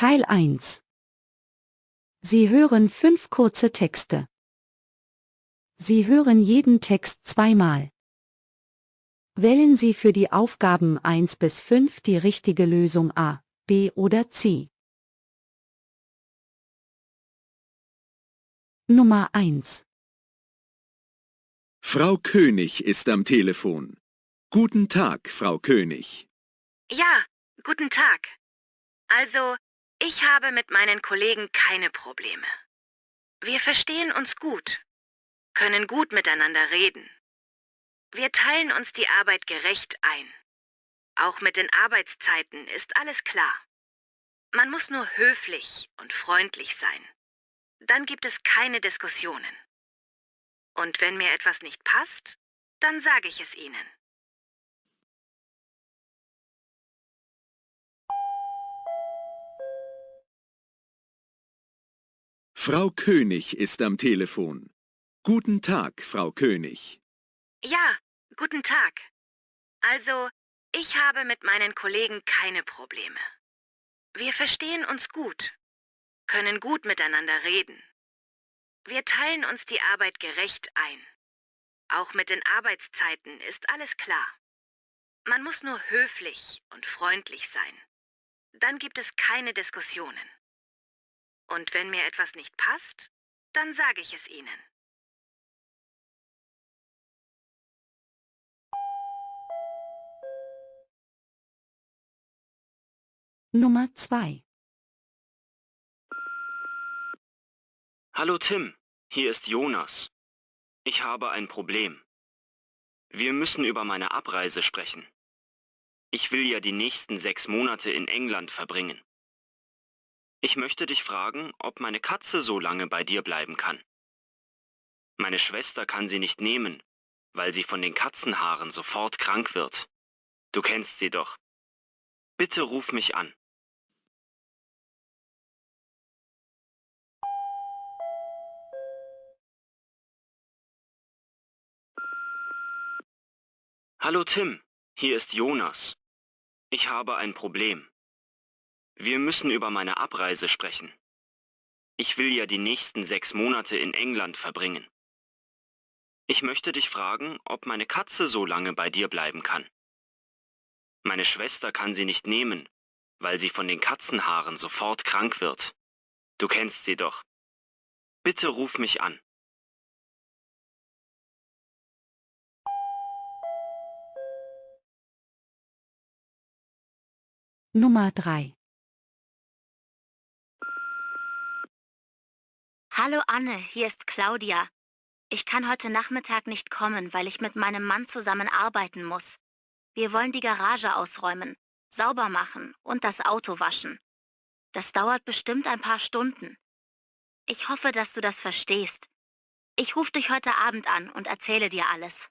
Teil 1 Sie hören fünf kurze Texte. Sie hören jeden Text zweimal. Wählen Sie für die Aufgaben 1 bis 5 die richtige Lösung A, B oder C. Nummer 1 Frau König ist am Telefon. Guten Tag, Frau König. Ja, guten Tag. Also, ich habe mit meinen Kollegen keine Probleme. Wir verstehen uns gut, können gut miteinander reden. Wir teilen uns die Arbeit gerecht ein. Auch mit den Arbeitszeiten ist alles klar. Man muss nur höflich und freundlich sein. Dann gibt es keine Diskussionen. Und wenn mir etwas nicht passt, dann sage ich es Ihnen. Frau König ist am Telefon. Guten Tag, Frau König. Ja, guten Tag. Also, ich habe mit meinen Kollegen keine Probleme. Wir verstehen uns gut, können gut miteinander reden. Wir teilen uns die Arbeit gerecht ein. Auch mit den Arbeitszeiten ist alles klar. Man muss nur höflich und freundlich sein. Dann gibt es keine Diskussionen. Und wenn mir etwas nicht passt, dann sage ich es Ihnen. Nummer 2 Hallo Tim, hier ist Jonas. Ich habe ein Problem. Wir müssen über meine Abreise sprechen. Ich will ja die nächsten sechs Monate in England verbringen. Ich möchte dich fragen, ob meine Katze so lange bei dir bleiben kann. Meine Schwester kann sie nicht nehmen, weil sie von den Katzenhaaren sofort krank wird. Du kennst sie doch. Bitte ruf mich an. Hallo Tim, hier ist Jonas. Ich habe ein Problem. Wir müssen über meine Abreise sprechen. Ich will ja die nächsten sechs Monate in England verbringen. Ich möchte dich fragen, ob meine Katze so lange bei dir bleiben kann. Meine Schwester kann sie nicht nehmen, weil sie von den Katzenhaaren sofort krank wird. Du kennst sie doch. Bitte ruf mich an. Nummer 3 Hallo Anne, hier ist Claudia. Ich kann heute Nachmittag nicht kommen, weil ich mit meinem Mann zusammen arbeiten muss. Wir wollen die Garage ausräumen, sauber machen und das Auto waschen. Das dauert bestimmt ein paar Stunden. Ich hoffe, dass du das verstehst. Ich rufe dich heute Abend an und erzähle dir alles.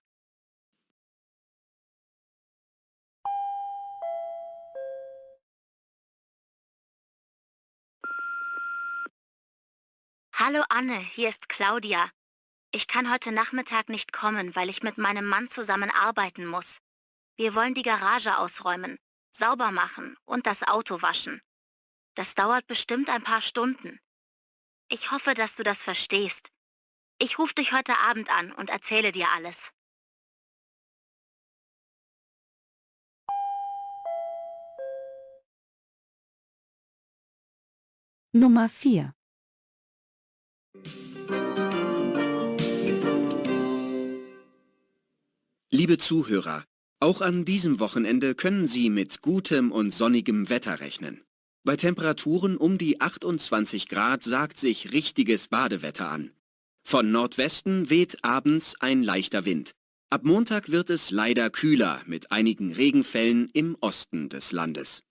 Hallo Anne, hier ist Claudia. Ich kann heute Nachmittag nicht kommen, weil ich mit meinem Mann zusammen arbeiten muss. Wir wollen die Garage ausräumen, sauber machen und das Auto waschen. Das dauert bestimmt ein paar Stunden. Ich hoffe, dass du das verstehst. Ich rufe dich heute Abend an und erzähle dir alles. Nummer 4 Liebe Zuhörer, auch an diesem Wochenende können Sie mit gutem und sonnigem Wetter rechnen. Bei Temperaturen um die 28 Grad sagt sich richtiges Badewetter an. Von Nordwesten weht abends ein leichter Wind. Ab Montag wird es leider kühler mit einigen Regenfällen im Osten des Landes.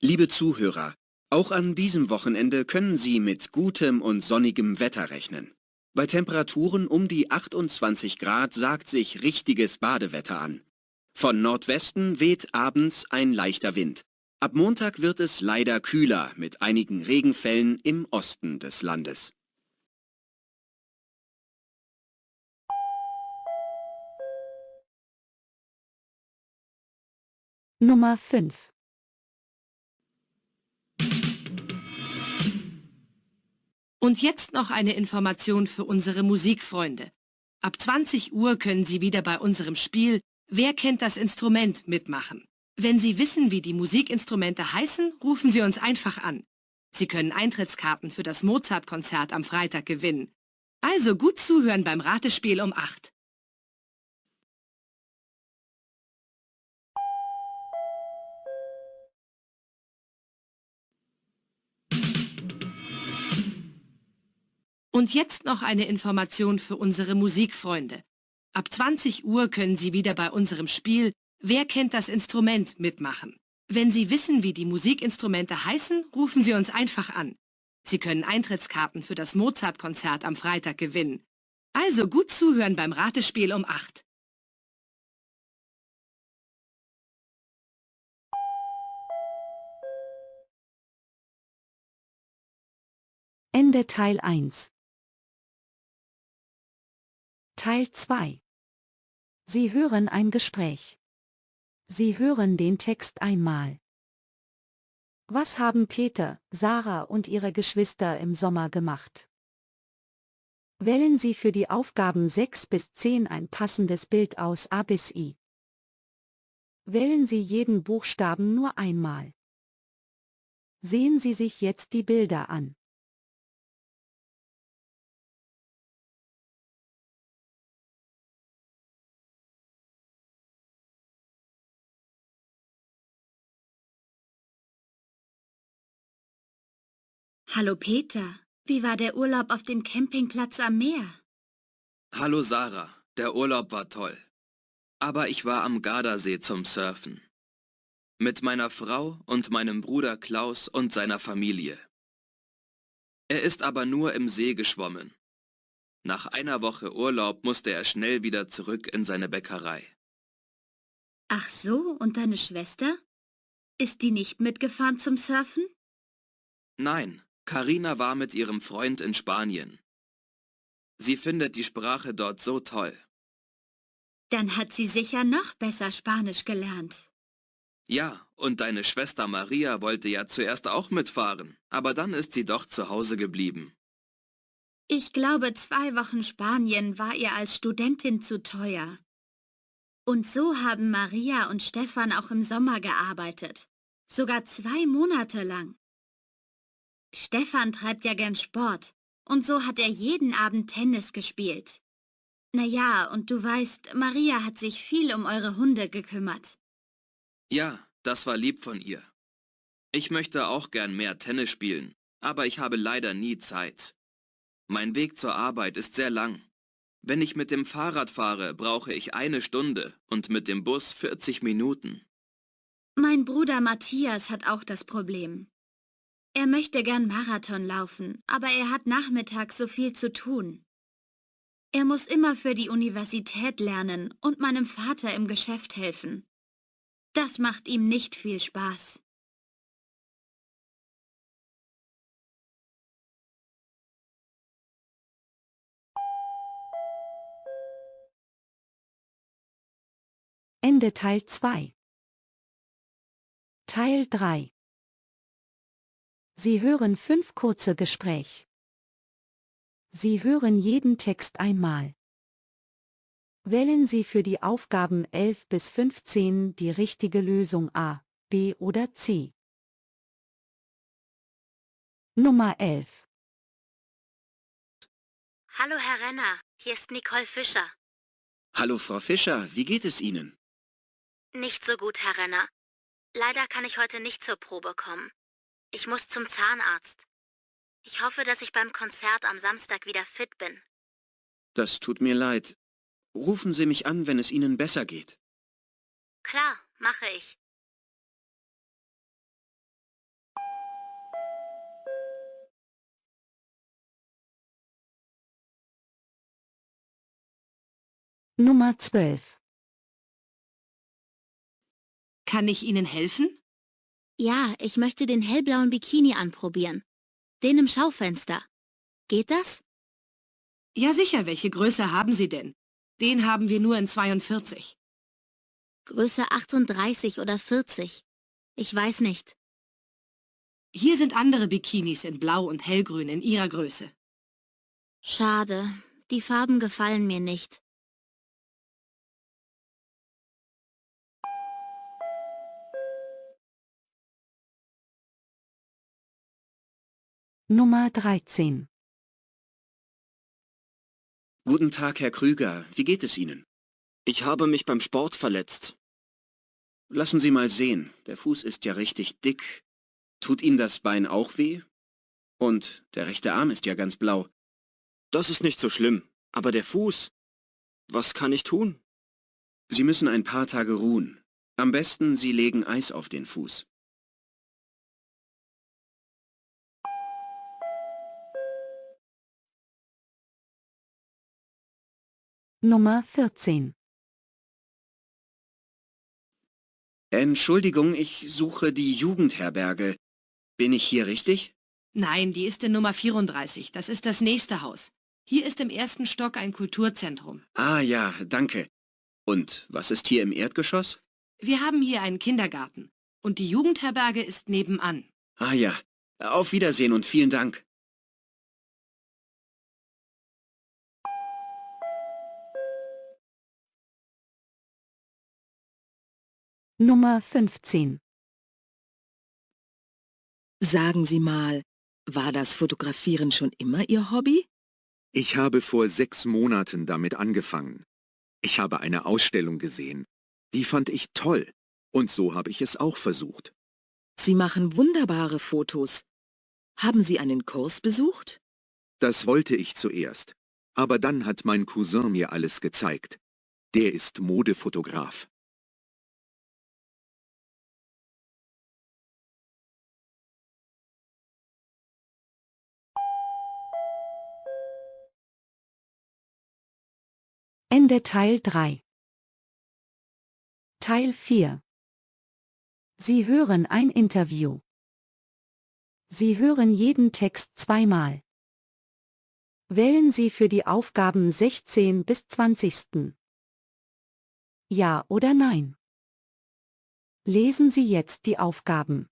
Liebe Zuhörer, auch an diesem Wochenende können Sie mit gutem und sonnigem Wetter rechnen. Bei Temperaturen um die 28 Grad sagt sich richtiges Badewetter an. Von Nordwesten weht abends ein leichter Wind. Ab Montag wird es leider kühler mit einigen Regenfällen im Osten des Landes. Nummer 5. Und jetzt noch eine Information für unsere Musikfreunde. Ab 20 Uhr können Sie wieder bei unserem Spiel Wer kennt das Instrument mitmachen. Wenn Sie wissen, wie die Musikinstrumente heißen, rufen Sie uns einfach an. Sie können Eintrittskarten für das Mozart-Konzert am Freitag gewinnen. Also gut zuhören beim Ratespiel um 8. Und jetzt noch eine Information für unsere Musikfreunde. Ab 20 Uhr können Sie wieder bei unserem Spiel Wer kennt das Instrument mitmachen. Wenn Sie wissen, wie die Musikinstrumente heißen, rufen Sie uns einfach an. Sie können Eintrittskarten für das Mozart-Konzert am Freitag gewinnen. Also gut zuhören beim Ratespiel um 8. Ende Teil 1. Teil 2. Sie hören ein Gespräch. Sie hören den Text einmal. Was haben Peter, Sarah und ihre Geschwister im Sommer gemacht? Wählen Sie für die Aufgaben 6 bis 10 ein passendes Bild aus A bis I. Wählen Sie jeden Buchstaben nur einmal. Sehen Sie sich jetzt die Bilder an. Hallo Peter, wie war der Urlaub auf dem Campingplatz am Meer? Hallo Sarah, der Urlaub war toll. Aber ich war am Gardasee zum Surfen. Mit meiner Frau und meinem Bruder Klaus und seiner Familie. Er ist aber nur im See geschwommen. Nach einer Woche Urlaub musste er schnell wieder zurück in seine Bäckerei. Ach so, und deine Schwester? Ist die nicht mitgefahren zum Surfen? Nein, Karina war mit ihrem Freund in Spanien. Sie findet die Sprache dort so toll. Dann hat sie sicher noch besser Spanisch gelernt. Ja, und deine Schwester Maria wollte ja zuerst auch mitfahren, aber dann ist sie doch zu Hause geblieben. Ich glaube, zwei Wochen Spanien war ihr als Studentin zu teuer. Und so haben Maria und Stefan auch im Sommer gearbeitet. Sogar zwei Monate lang. Stefan treibt ja gern Sport. Und so hat er jeden Abend Tennis gespielt. Na ja, und du weißt, Maria hat sich viel um eure Hunde gekümmert. Ja, das war lieb von ihr. Ich möchte auch gern mehr Tennis spielen, aber ich habe leider nie Zeit. Mein Weg zur Arbeit ist sehr lang. Wenn ich mit dem Fahrrad fahre, brauche ich eine Stunde und mit dem Bus 40 Minuten. Mein Bruder Matthias hat auch das Problem. Er möchte gern Marathon laufen, aber er hat nachmittags so viel zu tun. Er muss immer für die Universität lernen und meinem Vater im Geschäft helfen. Das macht ihm nicht viel Spaß. Ende Teil 2. Teil 3. Sie hören fünf kurze Gespräch. Sie hören jeden Text einmal. Wählen Sie für die Aufgaben 11 bis 15 die richtige Lösung A, B oder C. Nummer 11. Hallo Herr Renner, hier ist Nicole Fischer. Hallo Frau Fischer, wie geht es Ihnen? Nicht so gut, Herr Renner. Leider kann ich heute nicht zur Probe kommen. Ich muss zum Zahnarzt. Ich hoffe, dass ich beim Konzert am Samstag wieder fit bin. Das tut mir leid. Rufen Sie mich an, wenn es Ihnen besser geht. Klar, mache ich. Nummer 12. Kann ich Ihnen helfen? Ja, ich möchte den hellblauen Bikini anprobieren. Den im Schaufenster. Geht das? Ja sicher, welche Größe haben Sie denn? Den haben wir nur in 42. Größe 38 oder 40. Ich weiß nicht. Hier sind andere Bikinis in Blau und Hellgrün in Ihrer Größe. Schade, die Farben gefallen mir nicht. Nummer 13. Guten Tag, Herr Krüger. Wie geht es Ihnen? Ich habe mich beim Sport verletzt. Lassen Sie mal sehen. Der Fuß ist ja richtig dick. Tut Ihnen das Bein auch weh? Und der rechte Arm ist ja ganz blau. Das ist nicht so schlimm. Aber der Fuß. Was kann ich tun? Sie müssen ein paar Tage ruhen. Am besten, Sie legen Eis auf den Fuß. Nummer 14. Entschuldigung, ich suche die Jugendherberge. Bin ich hier richtig? Nein, die ist in Nummer 34. Das ist das nächste Haus. Hier ist im ersten Stock ein Kulturzentrum. Ah ja, danke. Und was ist hier im Erdgeschoss? Wir haben hier einen Kindergarten. Und die Jugendherberge ist nebenan. Ah ja, auf Wiedersehen und vielen Dank. Nummer 15. Sagen Sie mal, war das Fotografieren schon immer Ihr Hobby? Ich habe vor sechs Monaten damit angefangen. Ich habe eine Ausstellung gesehen. Die fand ich toll. Und so habe ich es auch versucht. Sie machen wunderbare Fotos. Haben Sie einen Kurs besucht? Das wollte ich zuerst. Aber dann hat mein Cousin mir alles gezeigt. Der ist Modefotograf. Ende Teil 3. Teil 4. Sie hören ein Interview. Sie hören jeden Text zweimal. Wählen Sie für die Aufgaben 16 bis 20. Ja oder nein? Lesen Sie jetzt die Aufgaben.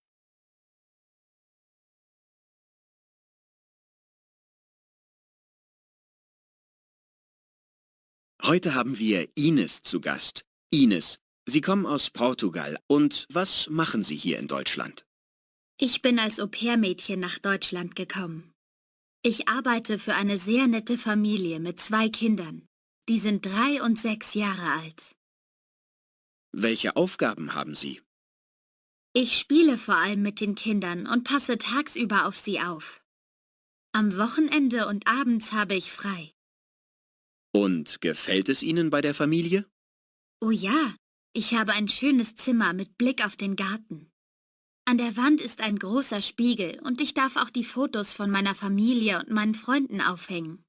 Heute haben wir Ines zu Gast. Ines, Sie kommen aus Portugal. Und was machen Sie hier in Deutschland? Ich bin als Au-pair-Mädchen nach Deutschland gekommen. Ich arbeite für eine sehr nette Familie mit zwei Kindern. Die sind drei und sechs Jahre alt. Welche Aufgaben haben Sie? Ich spiele vor allem mit den Kindern und passe tagsüber auf sie auf. Am Wochenende und abends habe ich frei. Und gefällt es Ihnen bei der Familie? Oh ja, ich habe ein schönes Zimmer mit Blick auf den Garten. An der Wand ist ein großer Spiegel und ich darf auch die Fotos von meiner Familie und meinen Freunden aufhängen.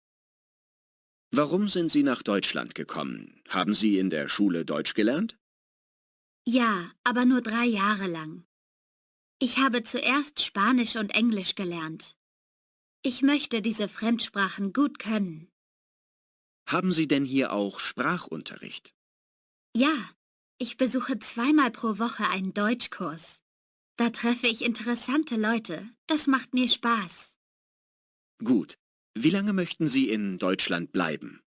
Warum sind Sie nach Deutschland gekommen? Haben Sie in der Schule Deutsch gelernt? Ja, aber nur drei Jahre lang. Ich habe zuerst Spanisch und Englisch gelernt. Ich möchte diese Fremdsprachen gut können. Haben Sie denn hier auch Sprachunterricht? Ja, ich besuche zweimal pro Woche einen Deutschkurs. Da treffe ich interessante Leute. Das macht mir Spaß. Gut. Wie lange möchten Sie in Deutschland bleiben?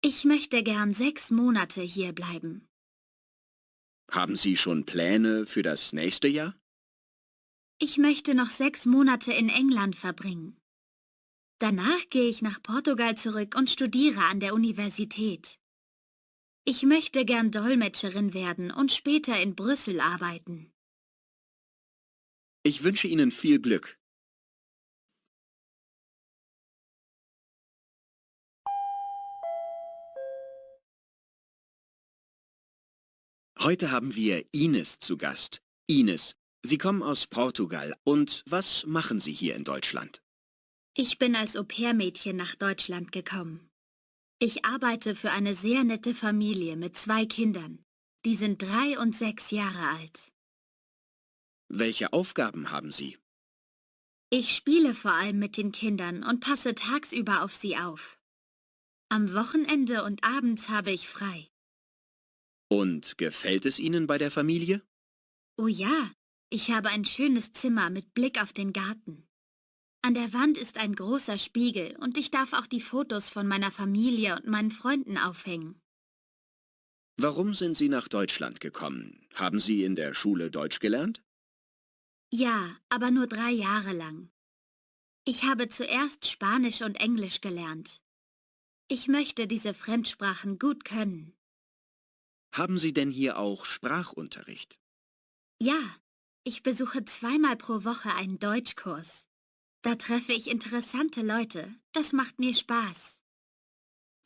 Ich möchte gern sechs Monate hier bleiben. Haben Sie schon Pläne für das nächste Jahr? Ich möchte noch sechs Monate in England verbringen. Danach gehe ich nach Portugal zurück und studiere an der Universität. Ich möchte gern Dolmetscherin werden und später in Brüssel arbeiten. Ich wünsche Ihnen viel Glück. Heute haben wir Ines zu Gast. Ines, Sie kommen aus Portugal. Und was machen Sie hier in Deutschland? Ich bin als Au-pair-Mädchen nach Deutschland gekommen. Ich arbeite für eine sehr nette Familie mit zwei Kindern. Die sind drei und sechs Jahre alt. Welche Aufgaben haben Sie? Ich spiele vor allem mit den Kindern und passe tagsüber auf sie auf. Am Wochenende und abends habe ich frei. Und gefällt es Ihnen bei der Familie? Oh ja, ich habe ein schönes Zimmer mit Blick auf den Garten. An der Wand ist ein großer Spiegel und ich darf auch die Fotos von meiner Familie und meinen Freunden aufhängen. Warum sind Sie nach Deutschland gekommen? Haben Sie in der Schule Deutsch gelernt? Ja, aber nur drei Jahre lang. Ich habe zuerst Spanisch und Englisch gelernt. Ich möchte diese Fremdsprachen gut können. Haben Sie denn hier auch Sprachunterricht? Ja, ich besuche zweimal pro Woche einen Deutschkurs. Da treffe ich interessante Leute. Das macht mir Spaß.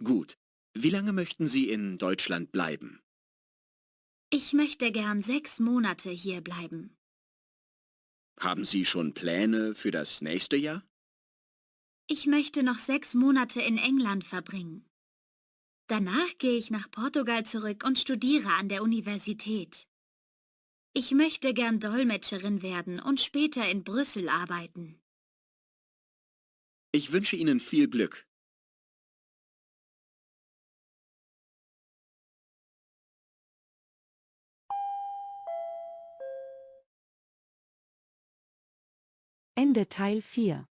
Gut. Wie lange möchten Sie in Deutschland bleiben? Ich möchte gern sechs Monate hier bleiben. Haben Sie schon Pläne für das nächste Jahr? Ich möchte noch sechs Monate in England verbringen. Danach gehe ich nach Portugal zurück und studiere an der Universität. Ich möchte gern Dolmetscherin werden und später in Brüssel arbeiten. Ich wünsche Ihnen viel Glück. Ende Teil 4